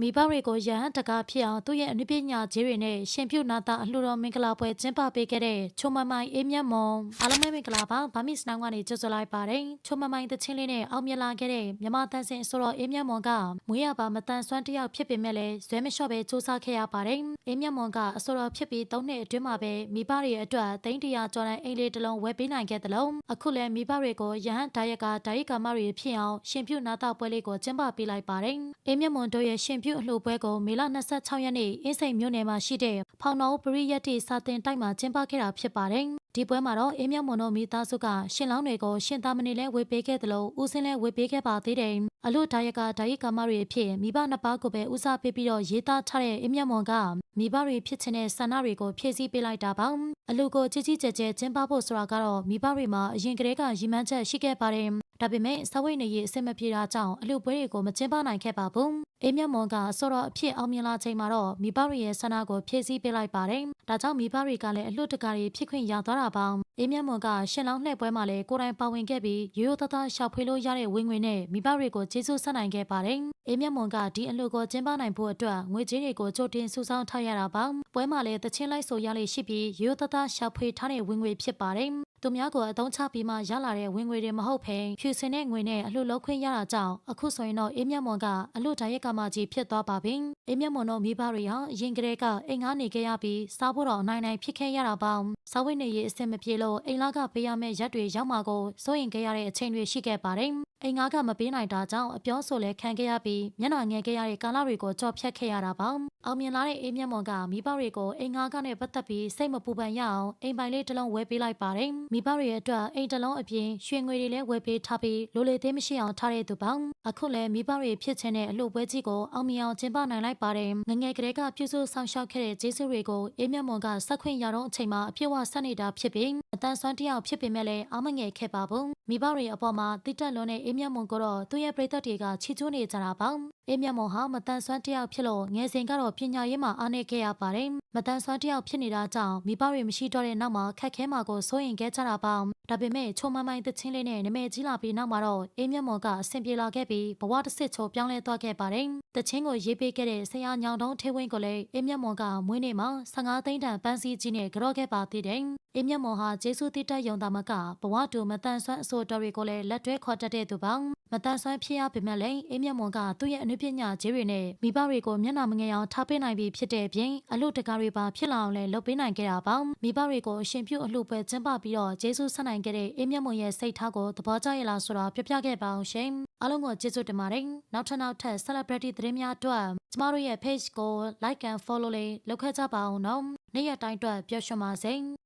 မိဘတွေကိုရဟန်းတကားဖြစ်အောင်သူ့ရဲ့အနုပညာကြီးတွေနဲ့ရှင်ပြုနာတာအလှူတော်မင်္ဂလာပွဲကျင်းပပေးခဲ့တဲ့ချုံမမိုင်အေးမြတ်မွန်အားလုံးပဲမင်္ဂလာပါဗာမစ်စနောင်းကနေကြိုဆိုလိုက်ပါတယ်ချုံမမိုင်တချင်းလေးနဲ့အောင်မြင်လာခဲ့တဲ့မြမတန်စင်ဆိုတော့အေးမြတ်မွန်ကမွေးရပါမတန်ဆွမ်းတစ်ယောက်ဖြစ်ပေမဲ့လည်းဇွဲမလျှော့ပဲစူးစမ်းခဲ့ရပါတယ်အေးမြတ်မွန်ကအဆိုတော်ဖြစ်ပြီး၃နှစ်အတွင်းမှာပဲမိဘတွေအတွက်တိန်းတရာကျော်တဲ့အိမ်လေးတစ်လုံးဝယ်ပေးနိုင်ခဲ့တယ်လို့အခုလည်းမိဘတွေကိုရဟန်းဒါယက်ကဒါယိကာမတွေဖြစ်အောင်ရှင်ပြုနာတာပွဲလေးကိုကျင်းပပေးလိုက်ပါတယ်အေးမြတ်မွန်တို့ရဲ့ရှင်ပြုအလှူပွဲကိုမေလ26ရက်နေ့အင်းစိန်မြို့နယ်မှာရှိတဲ့ဖောင်တော်ပရိယတ်တိစာတင်တိုက်မှာကျင်းပခဲ့တာဖြစ်ပါတယ်။ဒီပွဲမှာတော့အေးမြတ်မွန်တို့မိသားစုကရှင်လောင်းတွေကိုရှင်သားမဏေလဲဝေပေးခဲ့တယ်လို့ဦးစင်းလဲဝေပေးခဲ့ပါသေးတယ်။အလို့ဒါယကဒါယိကာမတွေအဖြစ်မိဘနှစ်ပါးကိုပဲဦးစားပေးပြီးတော့ရေးသားထားတဲ့အေးမြတ်မွန်ကမိဘတွေဖြစ်ချင်တဲ့ဆန္ဒတွေကိုဖြည့်ဆည်းပေးလိုက်တာပါ။အလို့ကိုကြီးကြီးကျယ်ကျယ်ကျင်းပဖို့ဆိုတာကတော့မိဘတွေမှာအရင်ကတည်းကရည်မှန်းချက်ရှိခဲ့ပါတယ်။ဒါပေမဲ့စဝိတ်နေရေးအဆင်မပြေတာကြောင့်အလူပွဲတွေကိုမကျင်းပနိုင်ခဲ့ပါဘူး။ အေးမြတ်မွန်ကဆော်တော့အဖြစ်အောင်မြင်လာချိန်မှာတော့မိဘတွေရဲ့ဆန္ဒကိုဖြည့်ဆည်းပေးလိုက်ပါတယ်။ဒါကြောင့်မိဘတွေကလည်းအလွတ်တကာတွေဖြစ်ခွင့်ရသွားတာပါ။အေးမြတ်မွန်ကရှင်လောင်းလှည့်ပွဲမှာလည်းကိုယ်တိုင်ပါဝင်ခဲ့ပြီးရိုးရိုးသားသားရှောက်ဖွေးလို့ရတဲ့ဝင်ငွေနဲ့မိဘတွေကိုကျေးဇူးဆက်နိုင်ခဲ့ပါတယ်။အေးမြတ်မွန်ကဒီအလူကိုကျင်းပနိုင်ဖို့အတွက်ငွေကြေးတွေကိုကြိုတင်စုဆောင်းထားရတာပါ။ပွဲမှာလည်းတချင်းလိုက်ဆိုရလေးရှိပြီးရိုးရိုးသားသားရှောက်ဖွေးထားတဲ့ဝင်ငွေဖြစ်ပါတယ်။ သူများကိုအသုံးချပြီးမှရလာတဲ့ဝင်ငွေတွေမဟုတ်ဘဲဖြူစင်တဲ့ငွေနဲ့အလှလောက်ခွင့်ရတာကြောင့်အခုဆိုရင်တော့အေးမြတ်မွန်ကအလှဒါရက်ကမကြီးဖြစ်သွားပါပြီ။အေးမြတ်မွန်တို့မိဘတွေဟာအရင်ကတည်းကအိမ်ငါနေခဲ့ရပြီးစားဖို့တော့နိုင်နိုင်ဖြစ်ခဲ့ရတာပေါ့။စားဝတ်နေရေးအဆင်မပြေလို့အိမ်လာကပေးရမယ့်ရက်တွေရောက်မှာကိုစိုးရင်ခဲ့ရတဲ့အချိန်တွေရှိခဲ့ပါတယ်။ အိမ်ငါကမပေးနိုင်တာကြောင့်အပြောဆိုလဲခံခဲ့ရပြီးမျက်နှာငယ်ခဲ့ရတဲ့ကာလတွေကိုကြော်ဖြတ်ခဲ့ရတာပါ။အောင်မြင်လာတဲ့အေးမြတ်မွန်ကမိဘတွေကိုအိမ်ငါကနဲ့ပတ်သက်ပြီးစိတ်မပူပန်ရအောင်အိမ်ပိုင်လေးတစ်လုံးဝယ်ပေးလိုက်ပါတယ်။မိဘတွေရဲ့အတွက်အိမ်တစ်လုံးအပြင်ရွှေငွေတွေလည်းဝယ်ပေးထားပြီးလိုလေသေးမရှိအောင်ထားတဲ့သူပေါင်းအခုလည်းမိဘတွေဖြစ်ခြင်းတဲ့အလို့ပွဲကြီးကိုအောင်မြင်အောင်ကျင်းပနိုင်လိုက်ပါတယ်ငငယ်ကလေးကပြုစုဆောင်ရှောက်ခဲ့တဲ့ကျေးဇူးတွေကိုအေးမြတ်မွန်ကဆက်ခွင့်ရတော့အချိန်မှာအပြည့်အဝဆက်နေတာဖြစ်ပြီးအတန်းဆွမ်းတယောက်ဖြစ်ပေမဲ့လည်းအာမငယ်ခဲ့ပါဘူးမိဘတွေအပေါ်မှာတိတက်လွန်တဲ့အေးမြတ်မွန်ကတော့သူ့ရဲ့ပရိသတ်တွေကချီးကျူးနေကြတာပါအေးမြတ်မွန်ဟာမတန်ဆွမ်းတယောက်ဖြစ်လို့ငယ်စဉ်ကတော့ပညာရေးမှာအားနည်းခဲ့ရပါတယ်မတန်ဆွမ်းတယောက်ဖြစ်နေတာကြောင့်မိဘတွေမရှိတော့တဲ့နောက်မှာခက်ခဲမှာကိုစိုးရင်ခဲ့ကြတာပါဒါပေမဲ့ချုံမမိုင်းတချင်းလေးနဲ့နမဲကြီးလာပြီးနောက်မှာတော့အေးမြတ်မော်ကအဆင်ပြေလာခဲ့ပြီးဘဝတစ်စစ်ချိုပြောင်းလဲသွားခဲ့ပါတယ်။တချင်းကိုရေးပေးခဲ့တဲ့ဆရာညောင်တုံးထေဝင်းကိုလည်းအေးမြတ်မော်ကမွေးနေ့မှာ15သိန်းတန်ပန်းစည်းကြီးနဲ့ကြော့ခဲ့ပါသေးတယ်။ အေးမြတ်မော်ဟာဂျေဆုတိတက်ယုံတာမကဘဝတူမတန်ဆွမ်းအစိုးတော်တွေကိုလည်းလက်တွဲခေါ်တတ်တဲ့သူပါ။မတန်ဆွမ်းဖြစ်ရပေမဲ့လည်းအေးမြတ်မော်ကသူ့ရဲ့အနုပညာကြီးတွေနဲ့မိဘတွေကိုမျက်နှာမငယ်အောင်ထားပေးနိုင်ပြီးဖြစ်တဲ့အပြင်အလို့တကားတွေပါဖြစ်လာအောင်လည်းလုပ်ပေးနိုင်ခဲ့တာပါ။မိဘတွေကိုအရှင်ပြုအလှပွဲကျင်းပပြီးတော့ဂျေဆုဆက်နိုင်ခဲ့တဲ့အေးမြတ်မော်ရဲ့စိတ်ထားကိုသဘောကျရလားဆိုတာပြပြခဲ့ပါအောင်ရှင်။အားလုံးကိုကျေးဇူးတင်ပါတယ်။နောက်ထပ်နောက်ထပ် celebrity သတင်းများအတွက်ကျမတို့ရဲ့ page ကို like and follow လေးလုပ်ခဲ့ကြပါအောင်နော်။နေ့ရက်တိုင်းအတွက်ပျော်ရွှင်ပါစေ။